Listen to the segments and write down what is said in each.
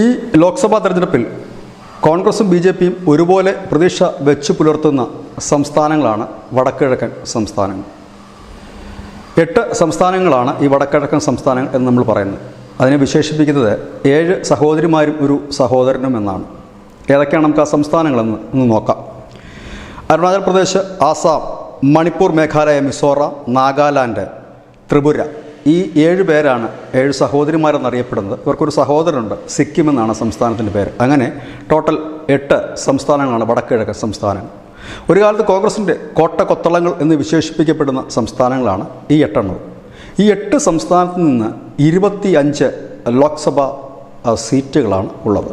ഈ ലോക്സഭാ തെരഞ്ഞെടുപ്പിൽ കോൺഗ്രസും ബി ജെ പിയും ഒരുപോലെ പ്രതീക്ഷ വെച്ചു പുലർത്തുന്ന സംസ്ഥാനങ്ങളാണ് വടക്കിഴക്കൻ സംസ്ഥാനങ്ങൾ. എട്ട് സംസ്ഥാനങ്ങളാണ് ഈ വടക്കിഴക്കൻ സംസ്ഥാനങ്ങൾ എന്ന് നമ്മൾ പറയുന്നത്. അതിനെ വിശേഷിപ്പിക്കുന്നത് ഏഴ് സഹോദരിമാരും ഒരു സഹോദരനും എന്നാണ്. ഏതൊക്കെയാണ് നമുക്ക് ആ സംസ്ഥാനങ്ങളെന്ന് ഒന്ന് നോക്കാം. അരുണാചൽ പ്രദേശ് ആസാം മണിപ്പൂർ മേഘാലയ മിസോറാം നാഗാലാൻഡ് ത്രിപുര. ഈ ഏഴ് പേരാണ് ഏഴ് സഹോദരിമാരെന്നറിയപ്പെടുന്നത്. ഇവർക്കൊരു സഹോദരനുണ്ട് സിക്കിം എന്നാണ് സംസ്ഥാനത്തിന്റെ പേര്. അങ്ങനെ ടോട്ടൽ എട്ട് സംസ്ഥാനങ്ങളാണ് വടക്കിഴക്കൻ സംസ്ഥാനങ്ങൾ. ഒരു കാലത്ത് കോൺഗ്രസിന്റെ കോട്ട കൊത്തളങ്ങൾ എന്ന് വിശേഷിപ്പിക്കപ്പെടുന്ന സംസ്ഥാനങ്ങളാണ് ഈ എട്ടെണ്ണം ഈ എട്ട് സംസ്ഥാനത്ത് നിന്ന് ഇരുപത്തി അഞ്ച് ലോക്സഭാ സീറ്റുകളാണ് ഉള്ളത്.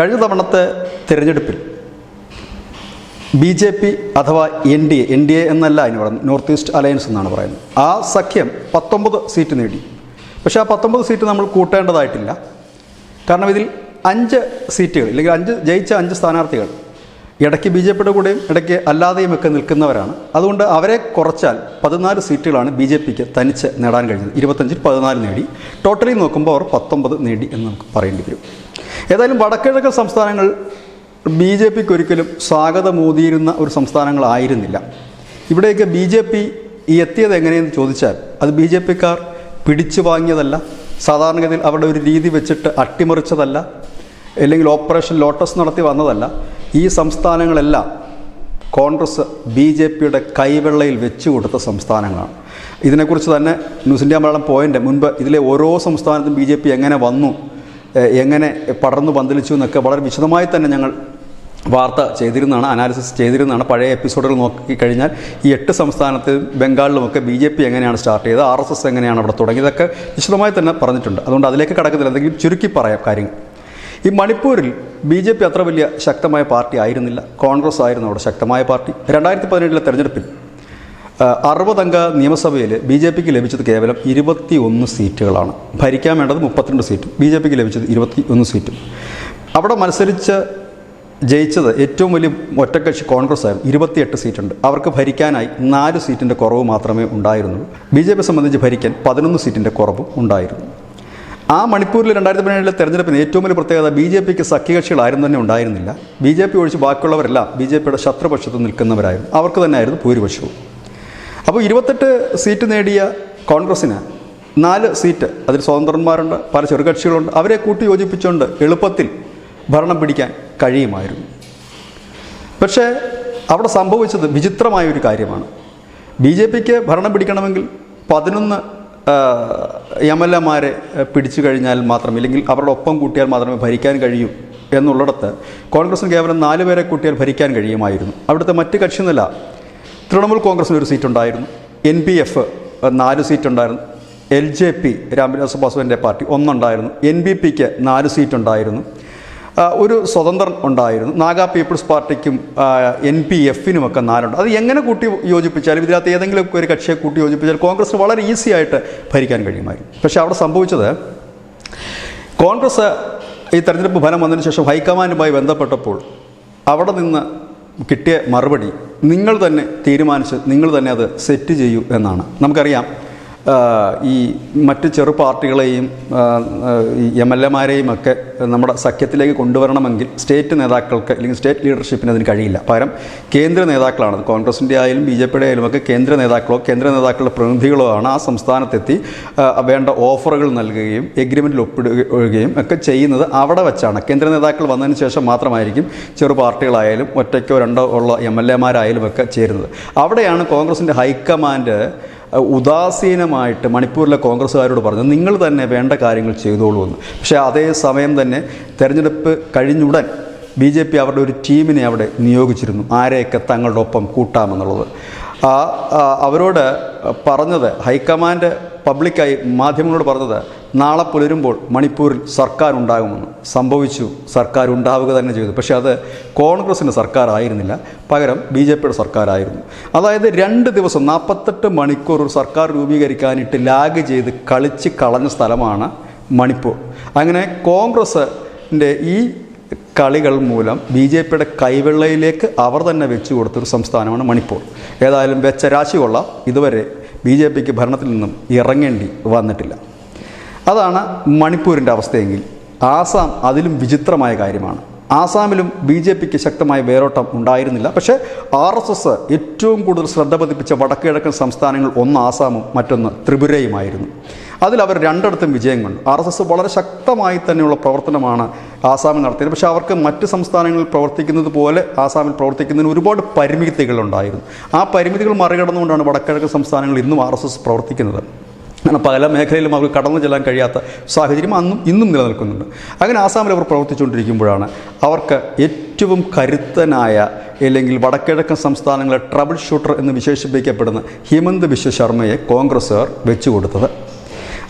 കഴിഞ്ഞ തവണത്തെ തിരഞ്ഞെടുപ്പിൽ ബി ജെ പി അഥവാ N D A N D A എന്നല്ല അതിന് പറയുന്നത്. നോർത്ത് ഈസ്റ്റ് അലയൻസ് എന്നാണ് പറയുന്നത്. ആ സഖ്യം പത്തൊമ്പത് സീറ്റ് നേടി. പക്ഷേ ആ പത്തൊമ്പത് സീറ്റ് നമ്മൾ കൂട്ടേണ്ടതായിട്ടില്ല. കാരണം ഇതിൽ അഞ്ച് സീറ്റുകൾ അല്ലെങ്കിൽ അഞ്ച് ജയിച്ച അഞ്ച് സ്ഥാനാർത്ഥികൾ ഇടയ്ക്ക് ബി ജെ പിയുടെ കൂടെയും ഇടയ്ക്ക് അല്ലാതെയും ഒക്കെ നിൽക്കുന്നവരാണ്. അതുകൊണ്ട് അവരെ കുറച്ചാൽ പതിനാല് സീറ്റുകളാണ് ബി ജെ പിക്ക് തനിച്ച് നേടാൻ കഴിഞ്ഞത്. ഇരുപത്തഞ്ചിൽ പതിനാല് നേടി. ടോട്ടലി നോക്കുമ്പോൾ അവർ പത്തൊമ്പത് നേടി എന്ന് നമുക്ക് പറയേണ്ടി വരും. ഏതായാലും വടക്കിഴക്കൻ സംസ്ഥാനങ്ങൾ ബി ജെ പിക്ക് ഒരിക്കലും സ്വാഗതമൂതിയിരുന്ന ഒരു സംസ്ഥാനങ്ങളായിരുന്നില്ല. ഇവിടേക്ക് ബി ജെ പി ഈ എത്തിയത് എങ്ങനെയെന്ന് ചോദിച്ചാൽ അത് ബി ജെ പിക്കാർ പിടിച്ചു വാങ്ങിയതല്ല സാധാരണഗതിയിൽ അവരുടെ ഒരു രീതി വെച്ചിട്ട് അട്ടിമറിച്ചതല്ല അല്ലെങ്കിൽ ഓപ്പറേഷൻ ലോട്ടസ് നടത്തി വന്നതല്ല. ഈ സംസ്ഥാനങ്ങളെല്ലാം കോൺഗ്രസ് ബി ജെ പിയുടെ കൈവെള്ളയിൽ വെച്ചു കൊടുത്ത സംസ്ഥാനങ്ങളാണ്. ഇതിനെക്കുറിച്ച് തന്നെ ന്യൂസ് ഇന്ത്യ മലയാളം പോയിന്റ് മുൻപ് ഇതിലെ ഓരോ സംസ്ഥാനത്തും ബി ജെ പി എങ്ങനെ വന്നു എങ്ങനെ പടർന്നു പന്തലിച്ചു എന്നൊക്കെ വളരെ വിശദമായി തന്നെ ഞങ്ങൾ വാർത്ത ചെയ്തിരുന്നതാണ് അനാലിസിസ് ചെയ്തിരുന്നതാണ്. പഴയ എപ്പിസോഡുകൾ നോക്കിക്കഴിഞ്ഞാൽ ഈ എട്ട് സംസ്ഥാനത്ത് ബംഗാളിലുമൊക്കെ ബി ജെ പി എങ്ങനെയാണ് സ്റ്റാർട്ട് ചെയ്തത് ആർ എസ് എസ് എങ്ങനെയാണ് അവിടെ തുടങ്ങിയതൊക്കെ വിശദമായി തന്നെ പറഞ്ഞിട്ടുണ്ട്. അതുകൊണ്ട് അതിലേക്ക് കടക്കുന്നില്ല എന്തെങ്കിലും ചുരുക്കി പറയാം കാര്യങ്ങൾ. ഈ മണിപ്പൂരിൽ ബി ജെ പി അത്ര വലിയ ശക്തമായ പാർട്ടി ആയിരുന്നില്ല. കോൺഗ്രസ് ആയിരുന്നു അവിടെ ശക്തമായ പാർട്ടി. രണ്ടായിരത്തി പതിനേഴിലെ തെരഞ്ഞെടുപ്പിൽ അറുപതംഗ നിയമസഭയിൽ ബി ജെ പിക്ക് ലഭിച്ചത് കേവലം ഇരുപത്തി ഒന്ന് സീറ്റുകളാണ്. ഭരിക്കാൻ വേണ്ടത് മുപ്പത്തിരണ്ട് സീറ്റും ബി ജെ പിക്ക് ലഭിച്ചത് ഇരുപത്തി ഒന്ന് സീറ്റും. അവിടെ മത്സരിച്ച് ജയിച്ചത് ഏറ്റവും വലിയ ഒറ്റക്കക്ഷി കോൺഗ്രസ് ആയിരുന്നു. ഇരുപത്തിയെട്ട് സീറ്റുണ്ട്. അവർക്ക് ഭരിക്കാനായി നാല് സീറ്റിന്റെ കുറവ് മാത്രമേ ഉണ്ടായിരുന്നുള്ളൂ. ബി ജെ പി സംബന്ധിച്ച് ഭരിക്കാൻ പതിനൊന്ന് സീറ്റിന്റെ കുറവും ഉണ്ടായിരുന്നു. ആ മണിപ്പൂരിൽ രണ്ടായിരത്തി പതിനേഴിലെ തെരഞ്ഞെടുപ്പിന് ഏറ്റവും വലിയ പ്രത്യേകത ബി ജെ പിക്ക് സഖ്യകക്ഷികൾ ആരും തന്നെ ഉണ്ടായിരുന്നില്ല. ബി ജെ പി ഒഴിച്ച് ബാക്കിയുള്ളവരെല്ലാം ബി ജെ പിയുടെ ശത്രുപക്ഷത്ത് നിൽക്കുന്നവരായിരുന്നു. അവർക്ക് തന്നെയായിരുന്നു ഭൂരിപക്ഷവും. അപ്പോൾ ഇരുപത്തെട്ട് സീറ്റ് നേടിയ കോൺഗ്രസ്സിന് നാല് സീറ്റ് അതിൽ സ്വതന്ത്രന്മാരുണ്ട് പല ചെറുകക്ഷികളുണ്ട്. അവരെ കൂട്ടി യോജിപ്പിച്ചുകൊണ്ട് എളുപ്പത്തിൽ ഭരണം പിടിക്കാൻ കഴിയുമായിരുന്നു. പക്ഷേ അവിടെ സംഭവിച്ചത് വിചിത്രമായ ഒരു കാര്യമാണ്. ബി ജെ പിക്ക് ഭരണം പിടിക്കണമെങ്കിൽ പതിനൊന്ന് എം എൽ എമാരെ പിടിച്ചു കഴിഞ്ഞാൽ മാത്രം ഇല്ലെങ്കിൽ അവരുടെ ഒപ്പം കൂട്ടിയാൽ മാത്രമേ ഭരിക്കാൻ കഴിയൂ എന്നുള്ളിടത്ത് കോൺഗ്രസിന് കേവലം നാല് പേരെ കൂട്ടിയാൽ ഭരിക്കാൻ കഴിയുമായിരുന്നു. അവിടുത്തെ മറ്റ് കക്ഷി നില തൃണമൂൽ കോൺഗ്രസിന് ഒരു സീറ്റ് ഉണ്ടായിരുന്നു എൻ പി എഫ് നാല് സീറ്റ് ഉണ്ടായിരുന്നു എൽ ജെ പി രാംവിലാസ് പാസ്വാന്റെ പാർട്ടി ഒന്നുണ്ടായിരുന്നു. എൻ ബി പിക്ക് നാല് സീറ്റ് ഉണ്ടായിരുന്നു ആ, ഒരു സ്വതന്ത്രൻ ഉണ്ടായിരുന്നു. നാഗാ പീപ്പിൾസ് പാർട്ടിക്കും എൻ പി എഫിനുമൊക്കെ നാലുണ്ട് അത് എങ്ങനെ കൂട്ടി യോജിപ്പിച്ചാലും ഇതിനകത്ത് ഏതെങ്കിലും ഒരു കക്ഷിയെ കൂട്ടി യോജിപ്പിച്ചാൽ കോൺഗ്രസ് വളരെ ഈസി ആയിട്ട് ഭരിക്കാൻ കഴിയുമായിരുന്നു പക്ഷേ അവിടെ സംഭവിച്ചത് കോൺഗ്രസ് ഈ തെരഞ്ഞെടുപ്പ് ഫലം വന്നതിന് ശേഷം ഹൈക്കമാൻഡുമായി ബന്ധപ്പെട്ടപ്പോൾ അവിടെ നിന്ന് കിട്ടിയ മറുപടി നിങ്ങൾ തന്നെ തീരുമാനിച്ച് നിങ്ങൾ തന്നെ അത് സെറ്റ് ചെയ്യൂ എന്നാണ്. നമുക്കറിയാം ഈ മറ്റ് ചെറു പാർട്ടികളെയും എം എൽ എമാരെയും ഒക്കെ നമ്മുടെ സഖ്യത്തിലേക്ക് കൊണ്ടുവരണമെങ്കിൽ സ്റ്റേറ്റ് നേതാക്കൾക്ക് അല്ലെങ്കിൽ സ്റ്റേറ്റ് ലീഡർഷിപ്പിന് അതിന് കഴിയില്ല. പകരം കേന്ദ്ര നേതാക്കളാണ്. കോൺഗ്രസിന്റെ ആയാലും ബി ജെ പിയുടെ ആയാലും ഒക്കെ കേന്ദ്ര നേതാക്കളോ കേന്ദ്ര നേതാക്കളുടെ പ്രതിനിധികളോ ആണ് ആ സംസ്ഥാനത്തെത്തി വേണ്ട ഓഫറുകൾ നൽകുകയും എഗ്രിമെന്റിൽ ഒപ്പിടുകയും ഒക്കെ ചെയ്യുന്നത് അവിടെ വെച്ചാണ്. കേന്ദ്ര നേതാക്കൾ വന്നതിന് ശേഷം മാത്രമായിരിക്കും ചെറു പാർട്ടികളായാലും ഒറ്റയ്ക്കോ രണ്ടോ ഉള്ള എം എൽ എമാരായാലും ഒക്കെ ചേരുന്നത്. അവിടെയാണ് കോൺഗ്രസിന്റെ ഹൈക്കമാൻഡ് ഉദാസീനമായിട്ട് മണിപ്പൂരിലെ കോൺഗ്രസ്സുകാരോട് പറഞ്ഞു നിങ്ങൾ തന്നെ വേണ്ട കാര്യങ്ങൾ ചെയ്തോളൂ എന്ന്. പക്ഷേ അതേ സമയം തന്നെ തെരഞ്ഞെടുപ്പ് കഴിഞ്ഞുടൻ ബി ജെ പി അവരുടെ ഒരു ടീമിനെ അവിടെ നിയോഗിച്ചിരുന്നു ആരെയൊക്കെ തങ്ങളുടെ ഒപ്പം കൂട്ടാമെന്നുള്ളത്. അവരോട് പറഞ്ഞത് ഹൈക്കമാൻഡ് പബ്ലിക്കായി മാധ്യമങ്ങളോട് പറഞ്ഞത് നാളെ പുലരുമ്പോൾ മണിപ്പൂരിൽ സർക്കാർ ഉണ്ടാകുമെന്ന് സംഭവിച്ചു. സർക്കാർ ഉണ്ടാവുക തന്നെ ചെയ്തു. പക്ഷേ അത് കോൺഗ്രസിന്റെ സർക്കാർ ആയിരുന്നില്ല പകരം ബി ജെ പിയുടെ സർക്കാരായിരുന്നു. അതായത് രണ്ട് ദിവസം നാൽപ്പത്തെട്ട് മണിക്കൂർ സർക്കാർ രൂപീകരിക്കാനിട്ട് ലാഗ് ചെയ്ത് കളിച്ച് കളഞ്ഞ സ്ഥലമാണ് മണിപ്പൂർ. അങ്ങനെ കോൺഗ്രസിന്റെ ഈ കളികൾ മൂലം ബി ജെ പിയുടെ കൈവെള്ളയിലേക്ക് അവർ തന്നെ വെച്ചു കൊടുത്തൊരു സംസ്ഥാനമാണ് മണിപ്പൂർ. ഏതായാലും വെച്ച രാശി ഇതുവരെ ബി ജെ പിക്ക് ഭരണത്തിൽ നിന്നും ഇറങ്ങേണ്ടി വന്നിട്ടില്ല. അതാണ് മണിപ്പൂരിന്റെ അവസ്ഥയെങ്കിൽ. ആസാം അതിലും വിചിത്രമായ കാര്യമാണ്. ആസാമിലും ബി ജെ പിക്ക് ശക്തമായ വേരോട്ടം ഉണ്ടായിരുന്നില്ല. പക്ഷേ ആർ എസ് എസ് ഏറ്റവും കൂടുതൽ ശ്രദ്ധ പതിപ്പിച്ച വടക്കുകിഴക്കൻ സംസ്ഥാനങ്ങൾ ഒന്ന് ആസാമും മറ്റൊന്ന് ത്രിപുരയുമായിരുന്നു. അതിൽ അവർ രണ്ടിടത്തും വിജയം കണ്ടു. ആർ എസ് എസ് വളരെ ശക്തമായി തന്നെയുള്ള പ്രവർത്തനമാണ് ആസാമിൽ നടത്തിയത്. പക്ഷേ അവർക്ക് മറ്റ് സംസ്ഥാനങ്ങളിൽ പ്രവർത്തിക്കുന്നത് പോലെ ആസാമിൽ പ്രവർത്തിക്കുന്നതിന് ഒരുപാട് പരിമിതികളുണ്ടായിരുന്നു. ആ പരിമിതികൾ മറികടന്നുകൊണ്ടാണ് വടക്കിഴക്കൻ സംസ്ഥാനങ്ങൾ ഇന്നും ആർ പ്രവർത്തിക്കുന്നത്. അങ്ങനെ പല മേഖലയിലും അവർക്ക് കടന്നു ചെല്ലാൻ കഴിയാത്ത സാഹചര്യം അന്നും ഇന്നും നിലനിൽക്കുന്നുണ്ട്. അങ്ങനെ ആസാമിൽ അവർ പ്രവർത്തിച്ചുകൊണ്ടിരിക്കുമ്പോഴാണ് അവർക്ക് ഏറ്റവും കരുത്തനായ അല്ലെങ്കിൽ വടക്കിഴക്കൻ സംസ്ഥാനങ്ങളെ ട്രബിൾ ഷൂട്ടർ എന്ന് വിശേഷിപ്പിക്കപ്പെടുന്ന ഹിമന്ത് ബിശ്വ ശർമ്മയെ കോൺഗ്രസ്സുകാർ വെച്ചുകൊടുത്തത്.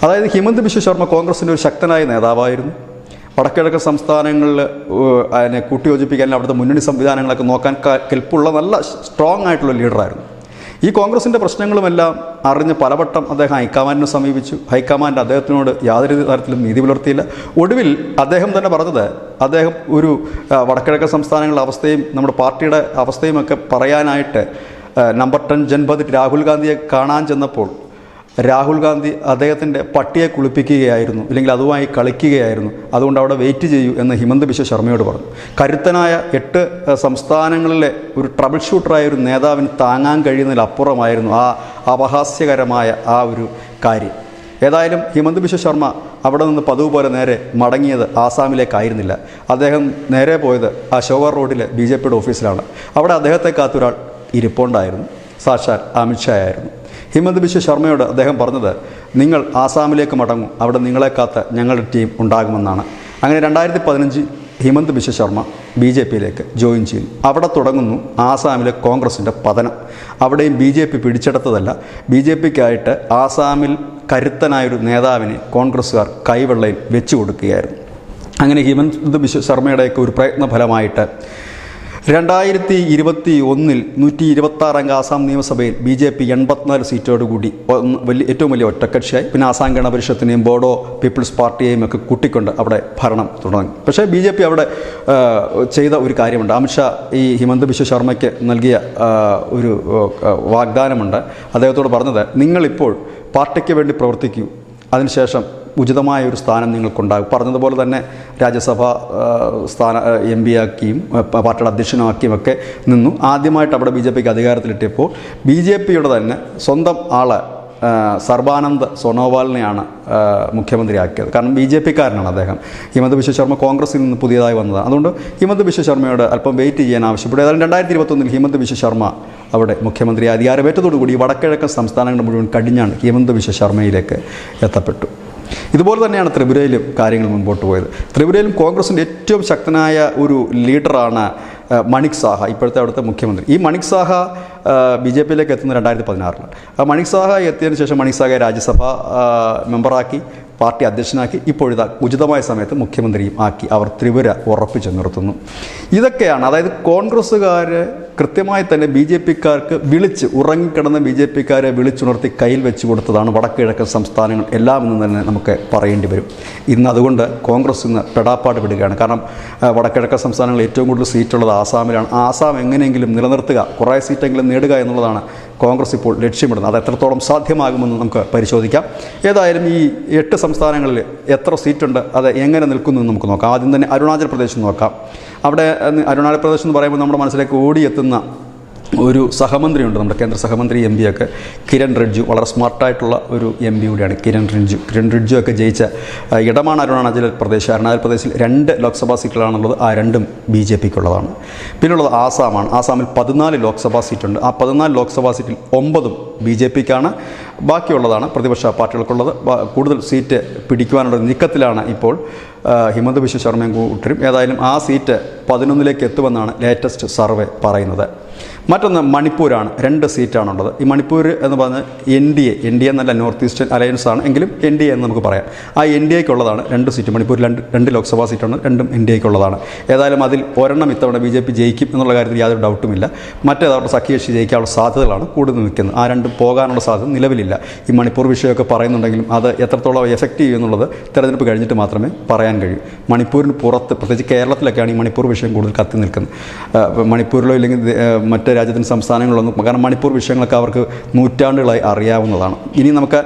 അതായത് ഹിമന്ത് ബിശ്വ ശർമ്മ കോൺഗ്രസിന്റെ ഒരു ശക്തനായ നേതാവായിരുന്നു. വടക്കിഴക്കൻ സംസ്ഥാനങ്ങളിൽ അതിനെ കൂട്ടിയോജിപ്പിക്കാൻ അവിടുത്തെ മുന്നണി സംവിധാനങ്ങളൊക്കെ നോക്കാൻ കെൽപ്പുള്ള നല്ല സ്ട്രോങ് ആയിട്ടുള്ള ലീഡറായിരുന്നു ഈ കോൺഗ്രസിന്റെ പ്രശ്നങ്ങളുമെല്ലാം അറിഞ്ഞ് പലവട്ടം അദ്ദേഹം ഹൈക്കമാൻഡിനെ സമീപിച്ചു. ഹൈക്കമാൻഡ് അദ്ദേഹത്തിനോട് യാതൊരു തരത്തിലും നീതി പുലർത്തിയില്ല. ഒടുവിൽ അദ്ദേഹം തന്നെ പറഞ്ഞത് അദ്ദേഹം ഒരു വടക്കിഴക്കൻ സംസ്ഥാനങ്ങളുടെ അവസ്ഥയും നമ്മുടെ പാർട്ടിയുടെ അവസ്ഥയും ഒക്കെ പറയാനായിട്ട് നമ്പർ ടെൻ ജൻപത് രാഹുൽ ഗാന്ധിയെ കാണാൻ ചെന്നപ്പോൾ രാഹുൽ ഗാന്ധി അദ്ദേഹത്തിന്റെ പട്ടിയെ കുളിപ്പിക്കുകയായിരുന്നു ഇല്ലെങ്കിൽ അതുമായി കളിക്കുകയായിരുന്നു. അതുകൊണ്ട് അവിടെ വെയിറ്റ് ചെയ്യൂ എന്ന് ഹിമന്ത് ബിശ്വ ശർമ്മയോട് പറഞ്ഞു. കരുത്തനായ എട്ട് സംസ്ഥാനങ്ങളിലെ ഒരു ട്രബിൾ ഷൂട്ടറായ ഒരു നേതാവിന് താങ്ങാൻ കഴിയുന്നതിലപ്പുറമായിരുന്നു ആ അപഹാസ്യകരമായ ആ ഒരു കാര്യം. ഏതായാലും ഹിമന്ത് ബിശ്വ ശർമ്മ അവിടെ നിന്ന് പതിവ് പോലെ നേരെ മടങ്ങിയത് ആസാമിലേക്കായിരുന്നില്ല. അദ്ദേഹം നേരെ പോയത് അശോക റോഡിലെ ബി ജെ പിയുടെ ഓഫീസിലാണ് അവിടെ അദ്ദേഹത്തെ കാത്തൊരാൾ ഇരിപ്പുണ്ടായിരുന്നു. സാക്ഷാൽ അമിത്ഷാ ആയിരുന്നു ഹിമന്ത് ബിശ്വ ശർമ്മയോട് അദ്ദേഹം പറഞ്ഞത് നിങ്ങൾ ആസാമിലേക്ക് മടങ്ങും. അവിടെ നിങ്ങളെ കാത്ത് ഞങ്ങളുടെ ടീം ഉണ്ടാകുമെന്നാണ്. അങ്ങനെ രണ്ടായിരത്തി പതിനഞ്ച് ഹിമന്ത് ബിശ്വ ശർമ്മ ബി ജെ പിയിലേക്ക് ജോയിൻ ചെയ്യുന്നു അവിടെ തുടങ്ങുന്നു ആസാമിലെ കോൺഗ്രസിന്റെ പതനം. അവിടെയും ബി ജെ പി പിടിച്ചെടുത്തതല്ല. ബി ജെ പിക്കായിട്ട് ആസാമിൽ കരുത്തനായൊരു നേതാവിനെ കോൺഗ്രസ്സുകാർ കൈവെള്ളയിൽ വെച്ചു കൊടുക്കുകയായിരുന്നു. അങ്ങനെ ഹിമന്ത് ബിശ്വ ശർമ്മയുടെയൊക്കെ ഒരു പ്രയത്ന ഫലമായിട്ട് രണ്ടായിരത്തി ഇരുപത്തി ഒന്നിൽ നൂറ്റി ഇരുപത്തി ആറംഗ ആസാം നിയമസഭയിൽ ബി ജെ പി എൺപത്തിനാല് സീറ്റോടുകൂടി വലിയ ഏറ്റവും വലിയ ഒറ്റക്കക്ഷിയായി. പിന്നെ ആസാം ഗണപരിഷത്തിനെയും ബോഡോ പീപ്പിൾസ് പാർട്ടിയെയും ഒക്കെ കൂട്ടിക്കൊണ്ട് അവിടെ ഭരണം തുടങ്ങി. പക്ഷേ ബി ജെ പി അവിടെ ചെയ്ത ഒരു കാര്യമുണ്ട്. അമിത്ഷാ ഈ ഹിമന്ത് ബിശ്വ ശർമ്മയ്ക്ക് നൽകിയ ഒരു വാഗ്ദാനമുണ്ട്. അദ്ദേഹത്തോട് പറഞ്ഞത് നിങ്ങളിപ്പോൾ പാർട്ടിക്ക് വേണ്ടി പ്രവർത്തിക്കൂ. അതിനുശേഷം ഉചിതമായ ഒരു സ്ഥാനം നിങ്ങൾക്കുണ്ടാകും. പറഞ്ഞതുപോലെ തന്നെ രാജ്യസഭ സ്ഥാന എം പി ആക്കിയും പാർട്ടിയുടെ അധ്യക്ഷനാക്കിയും ഒക്കെ നിന്നു. ആദ്യമായിട്ട് അവിടെ ബി ജെ പിക്ക് അധികാരത്തിലെത്തിയപ്പോൾ ബി ജെ പിയുടെ തന്നെ സ്വന്തം ആൾ സർബാനന്ദ് സോണോവാളിനെയാണ് മുഖ്യമന്ത്രിയാക്കിയത്. കാരണം ബി ജെ പിക്കാരനാണ് അദ്ദേഹം. ഹിമന്ത് ബിശ്വ ശർമ്മ കോൺഗ്രസിൽ നിന്ന് പുതിയതായി വന്നതാണ്. അതുകൊണ്ട് ഹിമന്ത് ബിശ്വ ശർമ്മയോട് അല്പം വെയിറ്റ് ചെയ്യാൻ ആവശ്യപ്പെട്ടു. ഏതായാലും രണ്ടായിരത്തി ഇരുപത്തൊന്നിൽ ഹിമന്ത് ബിശ്വ ശർമ്മ അവിടെ മുഖ്യമന്ത്രി അധികാരമേറ്റതോടുകൂടി വടക്കിഴക്കൻ സംസ്ഥാനങ്ങൾ മുഴുവൻ കടിഞ്ഞാണ് ഹിമന്ത് ബിശ്വ ശർമ്മയിലേക്ക് എത്തപ്പെട്ടു. ഇതുപോലെ തന്നെയാണ് ത്രിപുരയിലും കാര്യങ്ങൾ മുൻപോട്ട് പോയത്. ത്രിപുരയിലും കോൺഗ്രസിന്റെ ഏറ്റവും ശക്തനായ ഒരു ലീഡറാണ് മണിക് സാഹ ഇപ്പോഴത്തെ അവിടുത്തെ മുഖ്യമന്ത്രി. ഈ മണിക് സാഹ ബി ജെ പിയിലേക്ക് എത്തുന്നത് രണ്ടായിരത്തി പതിനാറിൽ മണിക് സാഹ എത്തിയതിനു ശേഷം മണിക് സാഹയെ രാജ്യസഭ മെമ്പറാക്കി പാർട്ടി അധ്യക്ഷനാക്കി ഇപ്പോഴിതാ ഉചിതമായ സമയത്ത് മുഖ്യമന്ത്രിയും ആക്കി അവർ ത്രിപുര ഉറപ്പിച്ചു നിർത്തുന്നു. ഇതൊക്കെയാണ് അതായത് കോൺഗ്രസ്സുകാർ കൃത്യമായി തന്നെ ബി ജെ പിക്കാർക്ക് വിളിച്ച് ഉറങ്ങിക്കിടന്ന ബി ജെ പിക്കാരെ വിളിച്ചുണർത്തി കയ്യിൽ വെച്ച് കൊടുത്തതാണ് വടക്കിഴക്കൻ സംസ്ഥാനങ്ങൾ എല്ലാം എന്ന് തന്നെ നമുക്ക് പറയേണ്ടി വരും. ഇന്ന് അതുകൊണ്ട് കോൺഗ്രസ് ഇന്ന് പെടാപ്പാട് വിടുകയാണ് കാരണം വടക്കിഴക്കൻ സംസ്ഥാനങ്ങളിൽ ഏറ്റവും കൂടുതൽ സീറ്റുള്ളത് ആസാമിലാണ്. ആസാം എങ്ങനെയെങ്കിലും നിലനിർത്തുക കുറേ സീറ്റെങ്കിലും നേടുക എന്നുള്ളതാണ് കോൺഗ്രസ് ഇപ്പോൾ ലക്ഷ്യമിടുന്നത്. അത് എത്രത്തോളം സാധ്യമാകുമെന്ന് നമുക്ക് പരിശോധിക്കാം. ഏതായാലും ഈ എട്ട് സംസ്ഥാനങ്ങളിൽ എത്ര സീറ്റുണ്ട് അത് എങ്ങനെ നിൽക്കുന്നു എന്ന് നമുക്ക് നോക്കാം. ആദ്യം തന്നെ അരുണാചൽ പ്രദേശ് നോക്കാം. അവിടെ അരുണാചൽ പ്രദേശ് എന്ന് പറയുമ്പോൾ നമ്മുടെ മനസ്സിലേക്ക് ഓടിയെത്തുന്ന ഒരു സഹമന്ത്രിയുണ്ട്. നമ്മുടെ കേന്ദ്ര സഹമന്ത്രി എം പിയൊക്കെ കിരൺ റിഡ്ജു. വളരെ സ്മാർട്ടായിട്ടുള്ള ഒരു എം പി കൂടിയാണ് കിരൺ റിഡ്ജു. കിരൺ റിഡ്ജു ഒക്കെ ജയിച്ച ഇടമാണ് അരുണാചൽ പ്രദേശ്. അരുണാചൽ പ്രദേശിൽ രണ്ട് ലോക്സഭാ സീറ്റുകളാണുള്ളത്. ആ രണ്ടും ബി ജെ പിക്കുള്ളതാണ്. പിന്നുള്ളത് ആസാമാണ്. ആസാമിൽ പതിനാല് ലോക്സഭാ സീറ്റുണ്ട്. ആ പതിനാല് ലോക്സഭാ സീറ്റിൽ ഒമ്പതും ബി ജെ പിക്കാണ്. ബാക്കിയുള്ളതാണ് പ്രതിപക്ഷ പാർട്ടികൾക്കുള്ളത്. കൂടുതൽ സീറ്റ് പിടിക്കുവാനുള്ള നീക്കത്തിലാണ് ഇപ്പോൾ ഹിമന്ത് ബിശ്വ ശർമ്മയും കൂട്ടരും. ഏതായാലും ആ സീറ്റ് പതിനൊന്നിലേക്ക് എത്തുമെന്നാണ് ലേറ്റസ്റ്റ് സർവേ പറയുന്നത്. മറ്റൊന്ന് മണിപ്പൂരാണ്. രണ്ട് സീറ്റാണുള്ളത്. ഈ മണിപ്പൂർ എന്ന് പറഞ്ഞാൽ N D A N D A എന്നല്ല നോർത്ത് ഈസ്റ്റേൺ അലയൻസ് ആണ്. എങ്കിലും എൻ ഡി എ എന്ന് നമുക്ക് പറയാം. ആ എൻ ഡി എക്കുള്ളതാണ് രണ്ട് സീറ്റ്. മണിപ്പൂർ രണ്ട് രണ്ട് ലോക്സഭാ സീറ്റാണ്. രണ്ടും എൻ ഡി എക്കുള്ളതാണ് ഏതായാലും അതിൽ ഒരെണ്ണം ഇത്തവണ ബി ജെ പി ജയിക്കും എന്നുള്ള കാര്യത്തിൽ യാതൊരു ഡൗട്ടുമില്ല. മറ്റേതാവട്ടെ സഖ്യകക്ഷി ജയിക്കാനുള്ള സാധ്യതകളാണ് കൂടുതൽ നിൽക്കുന്നത്. ആ രണ്ടും പോകാനുള്ള സാധ്യത നിലവിലില്ല. ഈ മണിപ്പൂർ വിഷയമൊക്കെ പറയുന്നുണ്ടെങ്കിലും അത് എത്രത്തോളം എഫക്റ്റ് ചെയ്യും എന്നുള്ളത് തെരഞ്ഞെടുപ്പ് കഴിഞ്ഞിട്ട് മാത്രമേ പറയാൻ കഴിയൂ. മണിപ്പൂരിന് പുറത്ത് പ്രത്യേകിച്ച് കേരളത്തിലൊക്കെയാണ് ഈ മണിപ്പൂർ വിഷയം കൂടുതൽ കത്തി നിൽക്കുന്നത്. മണിപ്പൂരിലോ ഇല്ലെങ്കിൽ മറ്റ് രാജ്യത്തിന്റെ സംസ്ഥാനങ്ങളിലൊന്നും കാരണം മണിപ്പൂർ വിഷയങ്ങളൊക്കെ അവർക്ക് നൂറ്റാണ്ടുകളായി അറിയാവുന്നതാണ്. ഇനി നമുക്ക്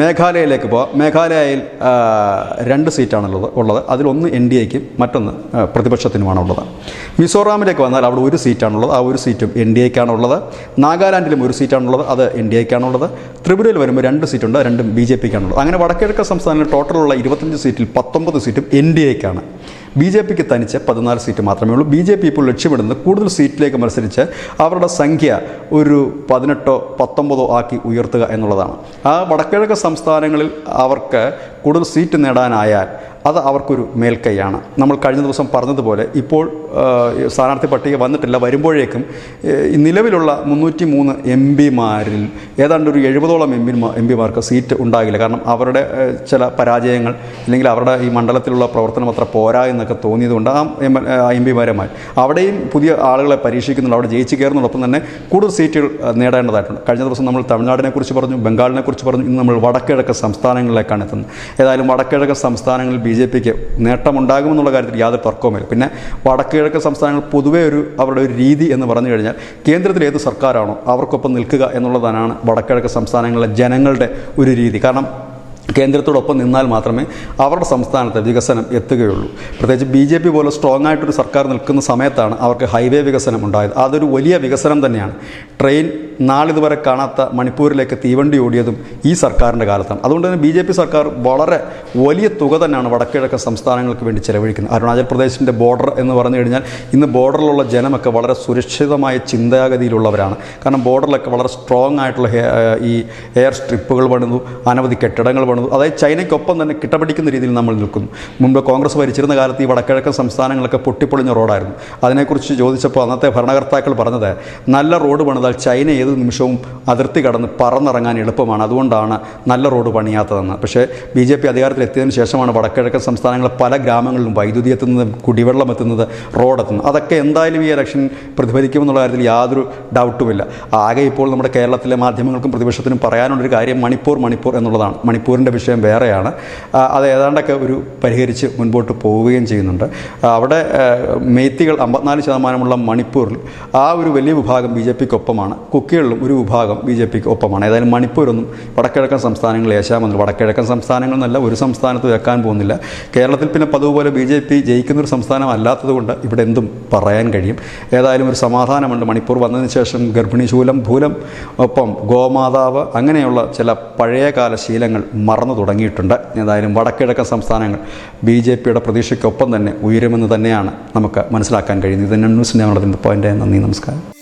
മേഘാലയയിലേക്ക് പോകാം മേഘാലയയിൽ രണ്ട് സീറ്റാണുള്ളത് ഉള്ളത്. അതിലൊന്ന് എൻ ഡി എക്കും മറ്റൊന്ന് പ്രതിപക്ഷത്തിനുമാണ് ഉള്ളത് മിസോറാമിലേക്ക് വന്നാൽ അവിടെ ഒരു സീറ്റാണുള്ളത് ആ ഒരു സീറ്റും എൻ ഡി എക്കാണുള്ളത്. നാഗാലാൻഡിലും ഒരു സീറ്റാണുള്ളത് അത് എൻ ഡി എക്കാണുള്ളത്. ത്രിപുരയിൽ വരുമ്പോൾ രണ്ട് സീറ്റുണ്ട് രണ്ടും ബി ജെ പിക്കാണുള്ളത്. അങ്ങനെ വടക്കിഴക്കൻ സംസ്ഥാനങ്ങളിൽ ടോട്ടലുള്ള ഇരുപത്തഞ്ച് സീറ്റിൽ പത്തൊമ്പത് സീറ്റും എൻ ഡി എക്കാണ്. ബി ജെ പിക്ക് തനിച്ച് പതിനാല് സീറ്റ് മാത്രമേ ഉള്ളൂ. ബി ജെ പി ഇപ്പോൾ ലക്ഷ്യമിടുന്നത് കൂടുതൽ സീറ്റിലേക്ക് മത്സരിച്ച് അവരുടെ സംഖ്യ ഒരു പതിനെട്ടോ പത്തൊമ്പതോ ആക്കി ഉയർത്തുക എന്നുള്ളതാണ്. ആ വടക്കിഴക്ക് സംസ്ഥാനങ്ങളിൽ അവർക്ക് കൂടുതൽ സീറ്റ് നേടാനായാൽ അത് അവർക്കൊരു മേൽക്കൈയാണ്. നമ്മൾ കഴിഞ്ഞ ദിവസം പറഞ്ഞതുപോലെ ഇപ്പോൾ സ്ഥാനാർത്ഥി പട്ടിക വന്നിട്ടില്ല. വരുമ്പോഴേക്കും നിലവിലുള്ള മുന്നൂറ്റി മൂന്ന് എം പിമാരിൽ ഏതാണ്ട് ഒരു എഴുപതോളം എം പിമാർ എം പിമാർക്ക് സീറ്റ് ഉണ്ടാകില്ല. കാരണം അവരുടെ ചില പരാജയങ്ങൾ അല്ലെങ്കിൽ അവരുടെ ഈ മണ്ഡലത്തിലുള്ള പ്രവർത്തനം അത്ര പോരാ എന്നൊക്കെ തോന്നിയതുകൊണ്ട് ആ എം പിമാരെ മാറ്റി അവിടെയും പുതിയ ആളുകളെ പരീക്ഷിക്കുന്നുണ്ട്. അവിടെ ജയിച്ചു കയറുന്നതോടൊപ്പം തന്നെ കൂടുതൽ സീറ്റുകൾ നേടേണ്ടതായിട്ടുണ്ട്. കഴിഞ്ഞ ദിവസം നമ്മൾ തമിഴ്നാടിനെക്കുറിച്ച് പറഞ്ഞു ബംഗാളിനെക്കുറിച്ച് പറഞ്ഞു. ഇന്ന് നമ്മൾ വടക്കിഴക്ക് സംസ്ഥാനങ്ങളിലേക്കാണ് എത്തുന്നത്. ഏതായാലും വടക്കിഴക്ക് സംസ്ഥാനങ്ങളിൽ ബി ജെ പിക്ക് നേട്ടമുണ്ടാകുമെന്നുള്ള കാര്യത്തിൽ യാതൊരു തർക്കവുമില്ല. പിന്നെ വടക്കിഴക്കൻ സംസ്ഥാനങ്ങൾ പൊതുവേ ഒരു അവരുടെ ഒരു രീതി എന്ന് പറഞ്ഞു കഴിഞ്ഞാൽ കേന്ദ്രത്തിൽ ഏത് സർക്കാരാണോ അവർക്കൊപ്പം നിൽക്കുക എന്നുള്ളതാണ് വടക്കിഴക്ക് സംസ്ഥാനങ്ങളിലെ ജനങ്ങളുടെ ഒരു രീതി. കാരണം കേന്ദ്രത്തോടൊപ്പം നിന്നാൽ മാത്രമേ അവരുടെ സംസ്ഥാനത്തെ വികസനം എത്തുകയുള്ളൂ. പ്രത്യേകിച്ച് ബി ജെ പി പോലെ സ്ട്രോങ് ആയിട്ടൊരു സർക്കാർ നിൽക്കുന്ന സമയത്താണ് അവർക്ക് ഹൈവേ വികസനം ഉണ്ടായത്. അതൊരു വലിയ വികസനം തന്നെയാണ്. ട്രെയിൻ നാളിതുവരെ കാണാത്ത മണിപ്പൂരിലേക്ക് തീവണ്ടി ഓടിയതും ഈ സർക്കാരിന്റെ കാലത്താണ്. അതുകൊണ്ട് തന്നെ ബി ജെ പി സർക്കാർ വളരെ വലിയ തുക തന്നെയാണ് വടക്കിഴക്കൻ സംസ്ഥാനങ്ങൾക്ക് വേണ്ടി ചെലവഴിക്കുന്നത്. അരുണാചൽ പ്രദേശിന്റെ ബോർഡർ എന്ന് പറഞ്ഞു കഴിഞ്ഞാൽ ഇന്ന് ബോർഡറിലുള്ള ജനമൊക്കെ വളരെ സുരക്ഷിതമായ ചിന്താഗതിയിലുള്ളവരാണ്. കാരണം ബോർഡറിലൊക്കെ വളരെ സ്ട്രോങ് ആയിട്ടുള്ള ഈ എയർ സ്ട്രിപ്പുകൾ പണിതു അനവധി കെട്ടിടങ്ങൾ പണിതു അതായത് ചൈനയ്ക്കൊപ്പം തന്നെ കിട്ടപിടിക്കുന്ന രീതിയിൽ നമ്മൾ നിൽക്കുന്നു. മുമ്പ് കോൺഗ്രസ് ഭരിച്ചിരുന്ന കാലത്ത് ഈ വടക്കിഴക്കൻ സംസ്ഥാനങ്ങളൊക്കെ പൊട്ടിപ്പൊളിഞ്ഞ റോഡായിരുന്നു. അതിനെക്കുറിച്ച് ചോദിച്ചപ്പോൾ അന്നത്തെ ഭരണകർത്താക്കൾ പറഞ്ഞത് നല്ല റോഡ് പണിതാൽ ചൈന ഏത് നിമിഷവും അതിർത്തി കടന്ന് പറന്നിറങ്ങാൻ എളുപ്പമാണ്. അതുകൊണ്ടാണ് നല്ല റോഡ് പണിയാത്തതെന്ന്. പക്ഷേ ബി ജെ പി അധികാരത്തിൽ എത്തിയതിനു ശേഷമാണ് വടക്കിഴക്കൻ സംസ്ഥാനങ്ങളിലെ പല ഗ്രാമങ്ങളിലും വൈദ്യുതി എത്തുന്നത് കുടിവെള്ളം എത്തുന്നത് റോഡ് എത്തുന്നത് അതൊക്കെ എന്തായാലും ഈ ഇലക്ഷൻ പ്രതിഫലിക്കുമെന്നുള്ള കാര്യത്തിൽ യാതൊരു ഡൗട്ടുമില്ല. ആകെ ഇപ്പോൾ നമ്മുടെ കേരളത്തിലെ മാധ്യമങ്ങൾക്കും പ്രതിപക്ഷത്തിനും പറയാനുള്ളൊരു കാര്യം മണിപ്പൂർ മണിപ്പൂർ എന്നുള്ളതാണ്. മണിപ്പൂരിന്റെ വിഷയം വേറെയാണ്. അത് ഏതാണ്ടൊക്കെ ഒരു പരിഹരിച്ച് മുൻപോട്ട് പോവുകയും ചെയ്യുന്നുണ്ട്. അവിടെ മേത്തികൾ അമ്പത്തിനാല് ശതമാനമുള്ള മണിപ്പൂരിൽ ആ ഒരു വലിയ വിഭാഗം ബി ജെ പിക്ക് ഒപ്പമാണ് കുക്കികളിലും ഒരു വിഭാഗം ബി ജെ പിക്ക് ഒപ്പമാണ് ഏതായാലും മണിപ്പൂരൊന്നും വടക്കിഴക്കൻ സംസ്ഥാനങ്ങൾ ഏശാമെന്ന് വടക്കിഴക്കൻ സംസ്ഥാനങ്ങൾ എന്നല്ല ഒരു സംസ്ഥാനത്ത് വെക്കാൻ പോകുന്നില്ല. കേരളത്തിൽ പിന്നെ പതുപോലെ ബി ജെ പി ജയിക്കുന്നൊരു സംസ്ഥാനം അല്ലാത്തതുകൊണ്ട് ഇവിടെ എന്തും പറയാൻ കഴിയും. ഏതായാലും ഒരു സമാധാനമുണ്ട് മണിപ്പൂർ വന്നതിന് ശേഷം ഗർഭിണി ശൂലം ഭൂലം ഒപ്പം ഗോമാതാവ് അങ്ങനെയുള്ള ചില പഴയകാല ശീലങ്ങൾ മറന്നു തുടങ്ങിയിട്ടുണ്ട്. ഏതായാലും വടക്കിഴക്കൻ സംസ്ഥാനങ്ങൾ ബി ജെ പിയുടെ പ്രതീക്ഷയ്ക്കൊപ്പം തന്നെ ഉയരുമെന്ന് തന്നെയാണ് നമുക്ക് മനസ്സിലാക്കാൻ കഴിയുന്നത്. ഇത് ന്യൂസ് ഞങ്ങളുടെ പോയിന്റ് നന്ദി നമസ്കാരം.